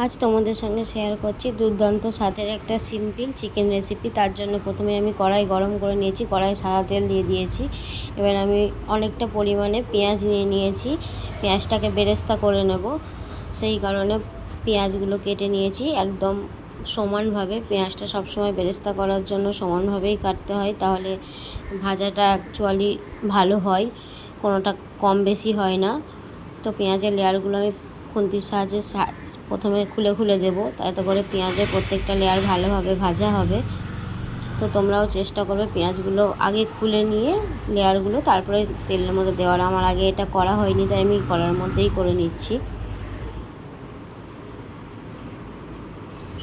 আজ তোমাদের সঙ্গে শেয়ার করছি দুর্দান্ত স্বাদের একটা সিম্পল চিকেন রেসিপি তার জন্য প্রথমে আমি কড়াই গরম করে নিয়েছি কড়াই সাদা তেল দিয়ে দিয়েছি। এবার আমি অনেকটা পরিমাণে পেঁয়াজ নিয়ে নিয়েছি। পেঁয়াজটাকে বেরেস্তা করে নেব। সেই কারণে পেঁয়াজগুলো কেটে নিয়েছি। একদম সমানভাবে পেঁয়াজটা সবসময় বেরেস্তা করার জন্য সমানভাবেই কাটতে হয়। তাহলে ভাজাটা অ্যাকচুয়ালি ভালো হয়, কোনোটা কম বেশি হয় না। তো পেঁয়াজের লেয়ারগুলো আমি খুন্তির সাহায্যে প্রথমে খুলে খুলে দেবো। তাতে করে পেঁয়াজের প্রত্যেকটা লেয়ার ভালোভাবে ভাজা হবে। তো তোমরাও চেষ্টা করবে পেঁয়াজগুলো আগে খুলে নিয়ে লেয়ারগুলো তারপরে তেলের মধ্যে দেওয়ার। আমার আগে এটা করা হয়নি, তাই আমি করার মধ্যেই করে নিচ্ছি।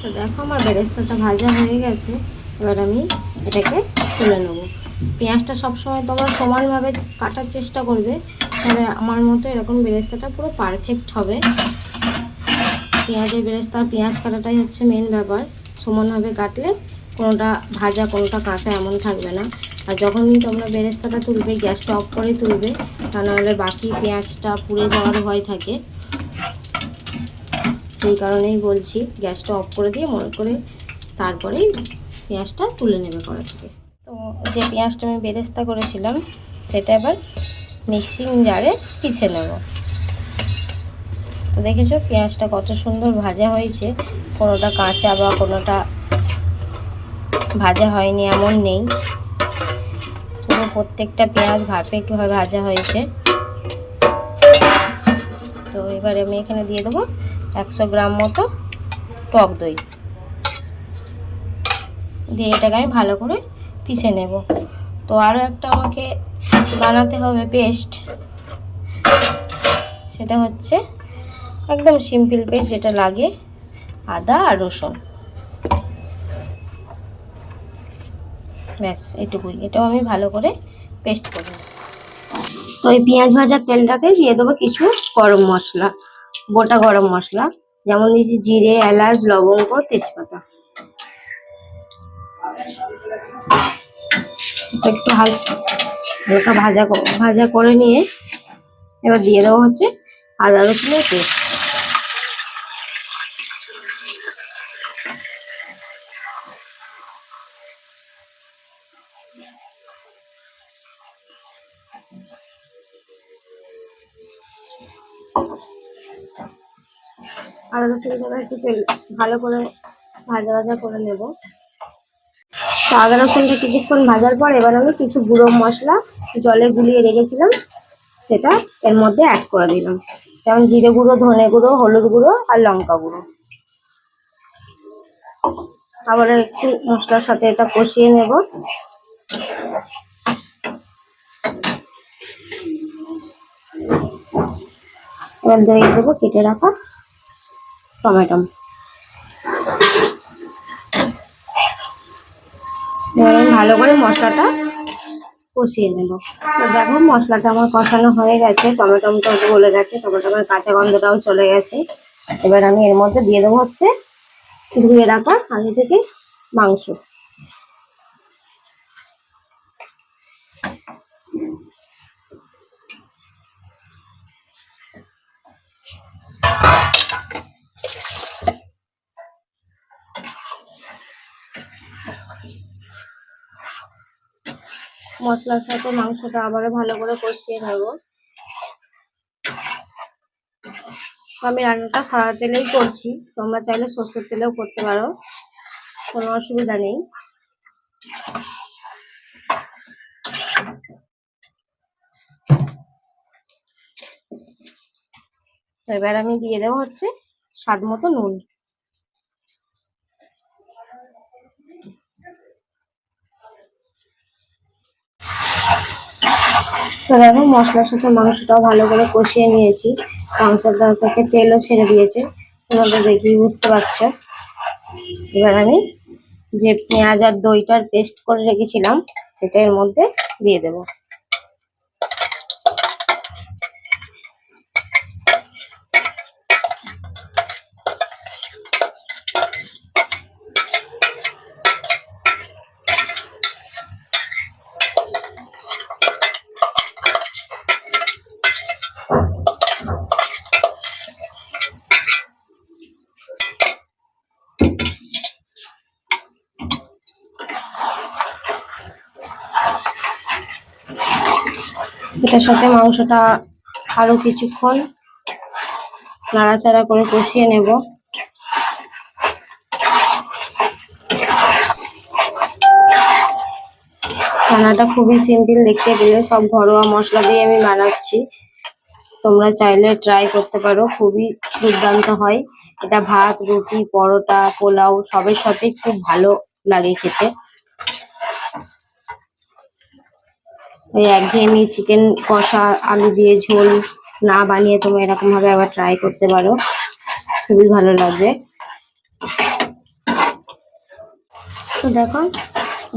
তো দেখো আমার বেরেস্তাটা ভাজা হয়ে গেছে। এবার আমি এটাকে তুলে নেব। পেঁয়াজটা সবসময় তোমরা সমানভাবে কাটার চেষ্টা করবে। তাহলে আমার মতো এরকম বেরেস্তাটা পুরো পারফেক্ট হবে। পেঁয়াজের বেরেস্তা পেঁয়াজ কাটাটাই হচ্ছে মেন ব্যাপার। সমানভাবে কাটলে কোনোটা ভাজা, কোনোটা কাঁচা এমন থাকবে না। আর যখন তোমরা বেরেস্তাটা তুলবে গ্যাসটা অফ করে তুলবে, তা নাহলে বাকি পেঁয়াজটা পুড়ে যাওয়ার ভয় থাকে। সেই কারণেই বলছি গ্যাসটা অফ করে দিয়ে মনে করে তারপরেই পেঁয়াজটা তুলে নেবে কড়া থেকে তো যে পেঁয়াজটা আমি বেরেস্তা করেছিলাম, সেটা এবার মিক্সিং জারে পিষে নেব। তো দেখেছ পেঁয়াজটা কত সুন্দর ভাজা হয়েছে। কোনোটা কাঁচা বা কোনোটা ভাজা হয়নি, এমন নেই। পুরো প্রত্যেকটা পেঁয়াজ পারফেক্টভাবে ভাজা হয়েছে। তো এবারে আমি এখানে দিয়ে দেবো একশো গ্রাম মতো টক দই। দিয়ে এটাকে আমি ভালো করে পিষে নেব। তো আরও একটা আমাকে বানাতে হবে পেস্ট সেটা হচ্ছে একদম সিম্পল পেস্ট যেটা লাগে, আদা আর রসুন। ব্যাস, এটুকুই। এটাও আমি ভালো করে পেস্ট করে তো এই পেঁয়াজ ভাজার তেলটাতে দিয়ে দেবো কিছু গরম মশলা, গোটা গরম মশলা। যেমন দিয়েছি জিরে, এলাচ, লবঙ্গ, তেজপাতা। একটু হালকা ভাজা ভাজা করে নিয়ে এবার দিয়ে দেওয়া হচ্ছে আদা রসুনের পেস্ট। আদা রসুন একটু তেল ভালো করে ভাজা ভাজা করে নেব। তো আদা কিছুক্ষণ ভাজার পর এবার আমি কিছু গুঁড়ো মশলা জলে গুলিয়ে রেখেছিলাম, সেটা এর মধ্যে অ্যাড করে দিলাম। যেমন জিরে গুঁড়ো, ধনে গুঁড়ো, হলুদ গুঁড়ো আর লঙ্কা গুঁড়ো। আবার একটু মশলার সাথে এটা কষিয়ে নেব। এবার দিয়ে দেবো কেটে রাখা টমেটো। এবার আমি ভালো করে মশলাটা কষিয়ে নেব। তো দেখো, মশলাটা আমার কষানো হয়ে গেছে। টমেটোটাও গলে গেছে টমেটোমের কাঁচা গন্ধটাও চলে গেছে। এবার আমি এর মধ্যে দিয়ে দেবো হচ্ছে ধুয়ে রাখা আগে থেকে মাংস। মশলার সাথে মাংসটা আবারও ভালো করে কষিয়ে নেব। আমি রান্নাটা সাদা তেলেই করছি। তোমরা চাইলে সর্ষের তেলেও করতে পারো। কোনো অসুবিধা নেই। এবার আমি দিয়ে দেবো হচ্ছে স্বাদ মতো নুন। তো দেখো, মশলার সাথে মাংসটাও ভালো করে কষিয়ে নিয়েছি। মাংসটা থেকে তেলও ছেড়ে দিয়েছে। তোমাদের দেখেই বুঝতে পারছ। এবার আমি যে পেঁয়াজ আর দইটার পেস্ট করে রেখেছিলাম, সেটা এর মধ্যে দিয়ে দেবো। এটার সাথে মাংসটা আরও কিছুক্ষণ নাড়াচাড়া করে কষিয়ে নেব। রান্নাটা খুবই সিম্পল দেখতে পেলে, সব ঘরোয়া মশলা দিয়ে আমি বানাচ্ছি। তোমরা চাইলে ট্রাই করতে পারো, খুবই দুর্দান্ত হয়। এটা ভাত, রুটি, পরোটা, পোলাও সবের সাথে খুব ভালো লাগে খেতে। একঘেয়েমি চিকেন কষা, আলু দিয়ে ঝোল না বানিয়ে তোমরা এরকম ভাবে একবার ট্রাই করতে পারো। খুবই ভালো লাগবে। তো দেখো,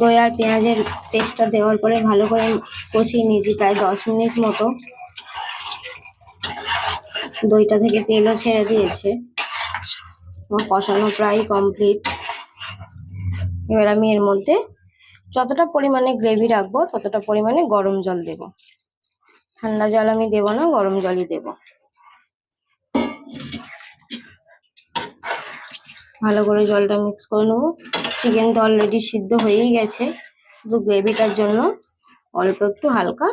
দই আর পেঁয়াজের পেস্টটা দেওয়ার পরে ভালো করে কষিয়ে নিয়েছি প্রায় দশ মিনিট মতো। দইটা থেকে তেলও ছেড়ে দিয়েছে। আমার কষানো প্রায় কমপ্লিট এবার আমি এর মধ্যে যতটা পরিমাণে গ্রেভি রাখব, ততটা পরিমাণে গরম জল দেব। ঠান্ডা জল আমি দেব না, গরম জলই দেব। ভালো করে জলটা মিক্স করে নেব। চিকেন তো অলরেডি সিদ্ধ হয়েই গেছে। শুধু গ্রেভিটার জন্য অল্প একটু হালকা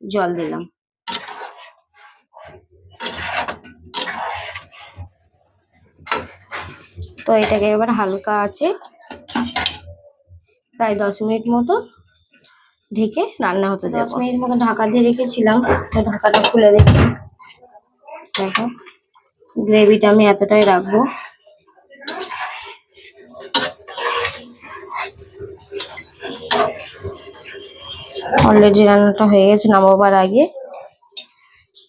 জল দিলাম। তো এটাকে এবার হালকা আছে প্রায় দশ মিনিট মতো ঢেকে রান্না হতে দেবো। দশ মিনিট মতো ঢাকা দিয়ে রেখেছিলাম তো ঢাকাটা খুলে দেখি। দেখো গ্রেভিটা আমি এতটাই রাখব। অলরেডি রান্নাটা হয়ে গেছে নামাবার আগে।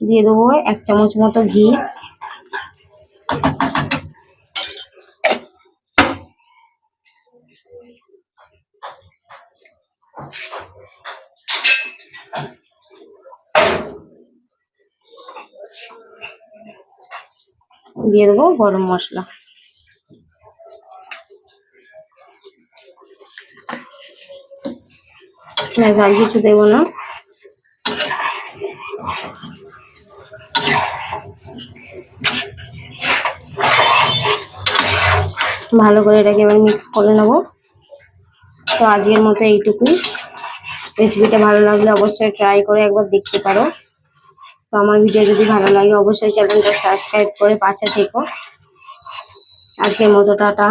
দিয়ে দেবো এক চামচ মতো ঘি। দিয়ে দেবো গরম মশলা। আর কিছু দেবো না। ভালো করে এটাকে এবার মিক্স করে নেব। তো আজকের মতো এইটুকুই। রেসিপিটা ভালো লাগলে অবশ্যই ট্রাই করে একবার দেখতে পারো। তো আমার ভিডিও যদি ভালো লাগে, অবশ্যই চ্যানেলটা সাবস্ক্রাইব করে পাশে থেকো। আজকের মতো, টাটা।